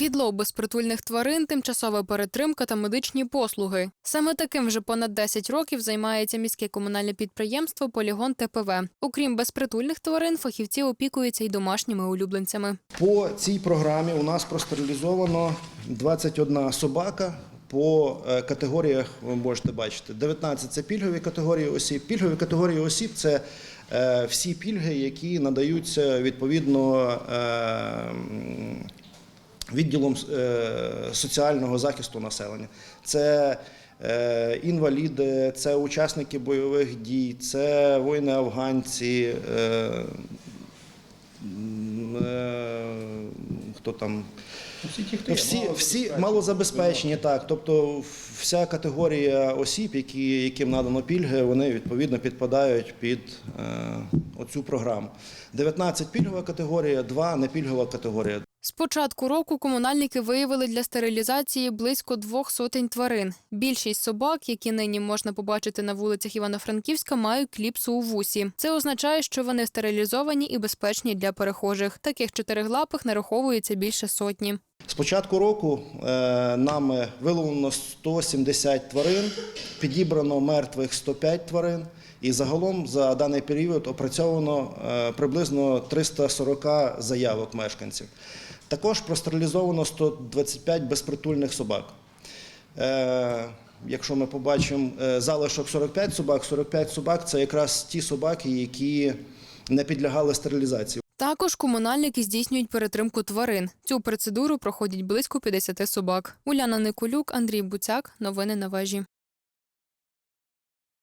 Відлов безпритульних тварин, тимчасова перетримка та медичні послуги. Саме таким вже понад 10 років займається міське комунальне підприємство Полігон ТПВ. Окрім безпритульних тварин, фахівці опікуються й домашніми улюбленцями. По цій програмі у нас простерилізовано 21 собака. По е, категоріях ви можете бачити 19 – це пільгові категорії осіб. Пільгові категорії осіб це е, всі пільги, які надаються відповідно е, відділом е, соціального захисту населення. Це е, інваліди, це учасники бойових дій, це воїни-афганці. е, м, е, Хто там Всі ті, хто всі, мало всі малозабезпечені, так. Тобто вся категорія осіб, які, яким надано пільги, вони відповідно підпадають під е, оцю програму. 19 пільгова категорія, 2 непільгова категорія. З початку року комунальники виявили для стерилізації близько двох сотень тварин. Більшість собак, які нині можна побачити на вулицях Івано-Франківська, мають кліпсу у вусі. Це означає, що вони стерилізовані і безпечні для перехожих. Таких чотирилапих нараховується більше сотні. З початку року е, нами виловлено 170 тварин, підібрано мертвих 105 тварин. І загалом за даний період опрацьовано е, приблизно 340 заявок мешканців. Також простерилізовано 125 безпритульних собак. Е, Якщо ми побачимо е, залишок 45 собак, 45 собак це якраз ті собаки, які не підлягали стерилізації. Також комунальники здійснюють перетримку тварин. Цю процедуру проходять близько 50 собак. Уляна Николюк, Андрій Буцяк. Новини на вежі.